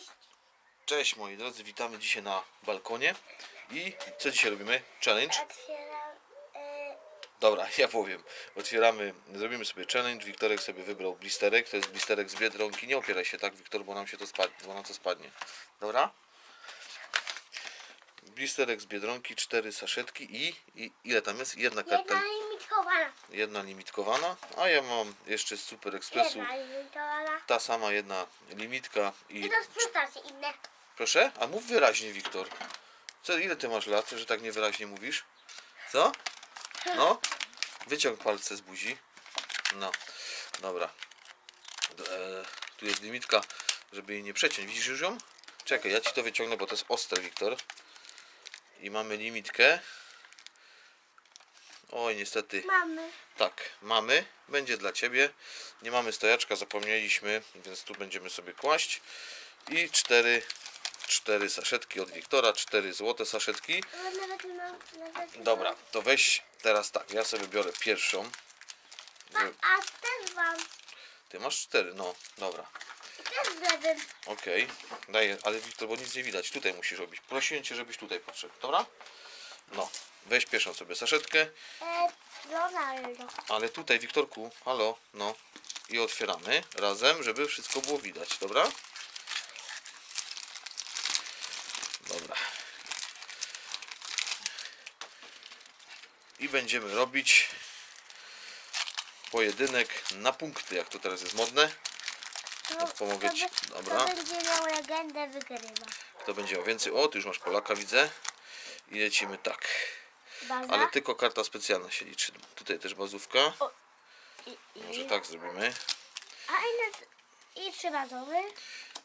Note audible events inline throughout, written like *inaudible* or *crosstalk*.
Cześć. Cześć moi drodzy, witamy dzisiaj na balkonie i co dzisiaj robimy? Challenge? Otwieram. E, Dobra, *laughs* ja powiem. Otwieramy, zrobimy sobie challenge. Wiktorek sobie wybrał blisterek, to jest blisterek z Biedronki. Nie opieraj się tak, Wiktor, bo nam się to spadnie, bo nam to spadnie. Dobra? Blisterek z Biedronki, cztery saszetki i, i ile tam jest? Jedna karta, jedna limitowana. jedna limitkowana, a ja mam jeszcze z Super Expressu Jedna limitowana. ta sama jedna limitka i... I to inne. Proszę? A mów wyraźnie, Wiktor. Co, ile ty masz lat, że tak niewyraźnie mówisz? Co? No? Wyciąg palce z buzi. No. Dobra. E, tu jest limitka, żeby jej nie przeciąć. Widzisz już ją? Czekaj, ja ci to wyciągnę, bo to jest ostre, Wiktor. I mamy limitkę. Oj, niestety. Mamy. Tak, mamy. Będzie dla Ciebie. Nie mamy stojaczka, zapomnieliśmy, więc tu będziemy sobie kłaść. I cztery, cztery saszetki od Wiktora, cztery złote saszetki. Nawet nie mam. Nawet Dobra, to weź teraz tak, ja sobie biorę pierwszą. mam. A, a też mam. Ty masz cztery, no, dobra. Też. Okej, daję, ale Wiktor, bo nic nie widać, tutaj musisz robić. Prosiłem Cię, żebyś tutaj podszedł, dobra? No, weź pierwszą sobie saszetkę, E, Ronaldo. ale tutaj, Wiktorku, halo, no. I otwieramy razem, żeby wszystko było widać, dobra? Dobra. I będziemy robić pojedynek na punkty, jak to teraz jest modne. No, pomogę kto ci. by- Dobra. Kto będzie miał legendę, wygrywa. Kto będzie miał więcej? O, tu już masz Polaka, widzę. I lecimy tak. Baza. Ale tylko karta specjalna się liczy. Tutaj też bazówka. I, i, Może tak zrobimy. A ile. I trzy bazowy.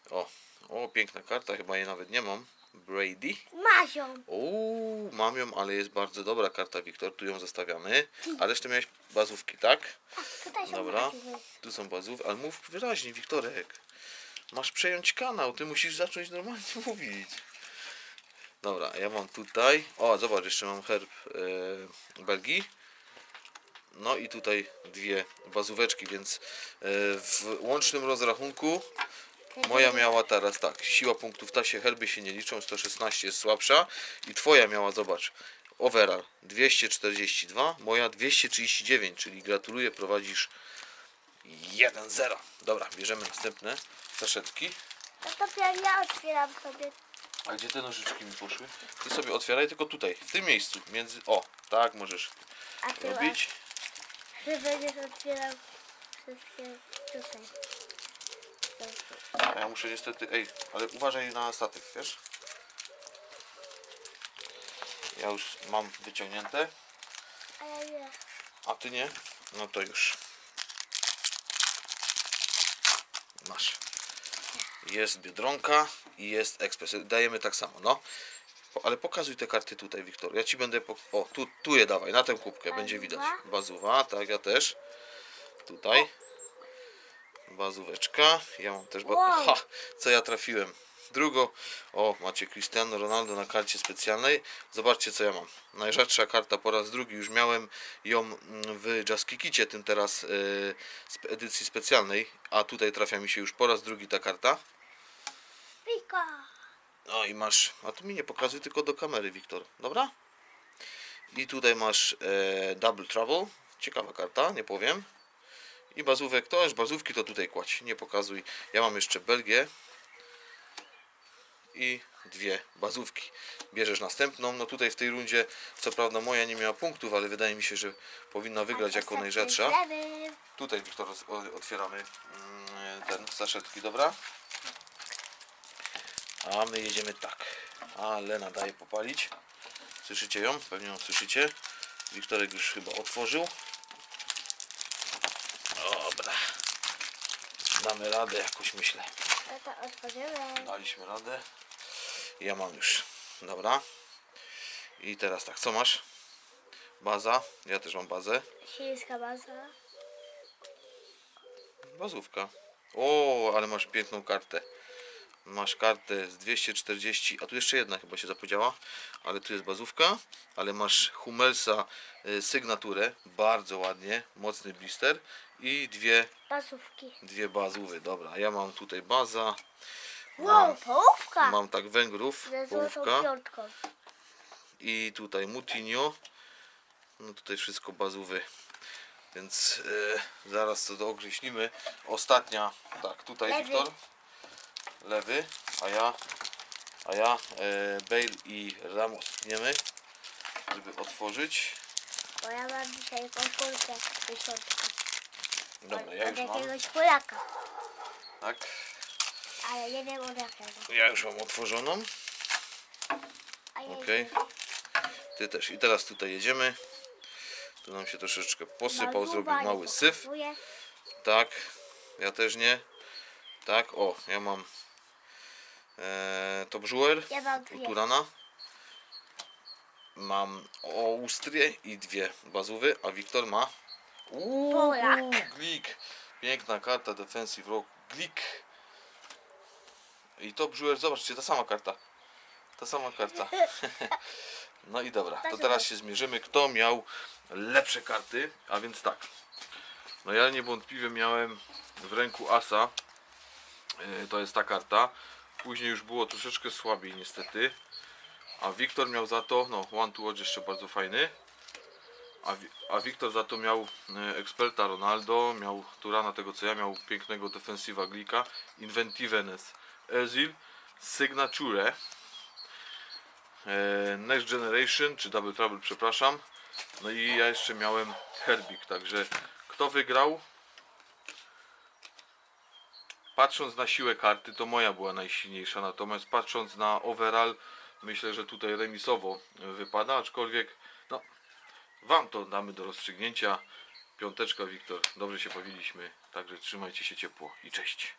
O, o, piękna karta, chyba jej nawet nie mam. Brady. Mazią. Uuu, mam ją, ale jest bardzo dobra karta, Wiktor. Tu ją zostawiamy. A resztę miałeś bazówki, tak? Tutaj są Dobra. takie. Tu są bazówki, ale mów wyraźnie, Wiktorek. Masz przejąć kanał, ty musisz zacząć normalnie *laughs* mówić. Dobra, ja mam tutaj. O, zobacz, jeszcze mam herb e, Belgii. No i tutaj dwie bazóweczki, więc e, w łącznym rozrachunku Moja miała teraz tak, siła punktów ta się herby się nie liczą, 116 jest słabsza i twoja miała, zobacz, overall 242, moja 239, czyli gratuluję, prowadzisz 1-0. Dobra, bierzemy następne saszetki. No to ja otwieram sobie. A gdzie te nożyczki mi poszły? Ty sobie otwieraj tylko tutaj, w tym miejscu, między, o, tak możesz A ty robić. Że będziesz otwierał wszystkie tutaj. A ja muszę niestety, ej, ale uważaj na statyw, wiesz? Ja już mam wyciągnięte. A ja nie. A ty nie? No to już. Masz. Jest Biedronka i jest Ekspres. Dajemy tak samo, no. Ale pokazuj te karty tutaj, Wiktor. Ja ci będę. Po... O, tu, tu je dawaj, na tę kubkę będzie widać. Bazuwa? Tak, ja też. Tutaj. Bazóweczka. Ja mam też. Ba... Ha! Co ja trafiłem? Drugo. O, macie Cristiano Ronaldo na karcie specjalnej. Zobaczcie, co ja mam. Najrzadsza karta po raz drugi. Już miałem ją mm, w Jaskikicie, tym teraz yy, z edycji specjalnej. A tutaj trafia mi się już po raz drugi ta karta. No i masz, a tu mi nie pokazuj tylko do kamery, Wiktor, dobra? I tutaj masz e, Double Trouble, ciekawa karta, nie powiem. I bazówek, to już bazówki to tutaj kładź, nie pokazuj. Ja mam jeszcze Belgię i dwie bazówki. Bierzesz następną, no tutaj w tej rundzie, co prawda moja nie miała punktów, ale wydaje mi się, że powinna wygrać jako najrzadsza. Tutaj, Wiktor, otwieramy mm, ten saszetki, dobra? A my jedziemy tak. A Lena daje popalić. Słyszycie ją? Pewnie ją słyszycie. Wiktorek już chyba otworzył. Dobra. Damy radę jakoś myślę. Daliśmy radę. Ja mam już. Dobra. I teraz tak, co masz? Baza. Ja też mam bazę. Chińska baza. Bazówka. O, ale masz piękną kartę. Masz kartę z 240, a tu jeszcze jedna chyba się zapodziała, ale tu jest bazówka, ale masz Hummelsa y, sygnaturę, bardzo ładnie, mocny blister i dwie, Bazówki. dwie bazówy. Dobra, ja mam tutaj baza, Wow, połówka. Mam tak Węgrów, Ze połówka piątką. i tutaj Mutinho. No tutaj wszystko bazowy. Więc e, zaraz to dookreślimy. Ostatnia, tak, tutaj Lewy. Wiktor. Lewy, a ja, a ja e, Bale i Ramos tniemy, żeby otworzyć. Bo ja mam dzisiaj koszulkę dziesiątkę. Dobra, ja od już mam. jakiegoś Polaka. Tak, Ale nie wiem od jakiego. ja już mam otworzoną. A ja Okej. Ty też. I teraz tutaj jedziemy. Tu nam się troszeczkę posypał, zrobił mały syf. Tak, ja też nie. Tak, o, ja mam e, Top Jewel Ja mam dwie. Turana. Mam Austrię i dwie bazówy, a Wiktor ma Uuu, Polak. Glik. Piękna karta Defensive Rock. Glik. I Top Jewel, zobaczcie, ta sama karta. Ta sama karta. *laughs* No i dobra, to teraz się zmierzymy, kto miał lepsze karty, a więc tak. No ja niewątpliwie miałem w ręku Asa. Yy, To jest ta karta. Później już było troszeczkę słabiej niestety. A Wiktor miał za to, no One to Watch jeszcze bardzo fajny. A, a Wiktor za to miał e, eksperta Ronaldo, miał Turana tego co ja, miał pięknego defensywa Glika, Inventiveness, Ezil, Signature, e, Next Generation, czy Double Trouble, przepraszam. No i ja jeszcze miałem Herbik, także kto wygrał? Patrząc na siłę karty, to moja była najsilniejsza, natomiast patrząc na overall, myślę, że tutaj remisowo wypada, aczkolwiek no, Wam to damy do rozstrzygnięcia. Piąteczka, Wiktor, dobrze się bawiliśmy, także trzymajcie się ciepło i cześć.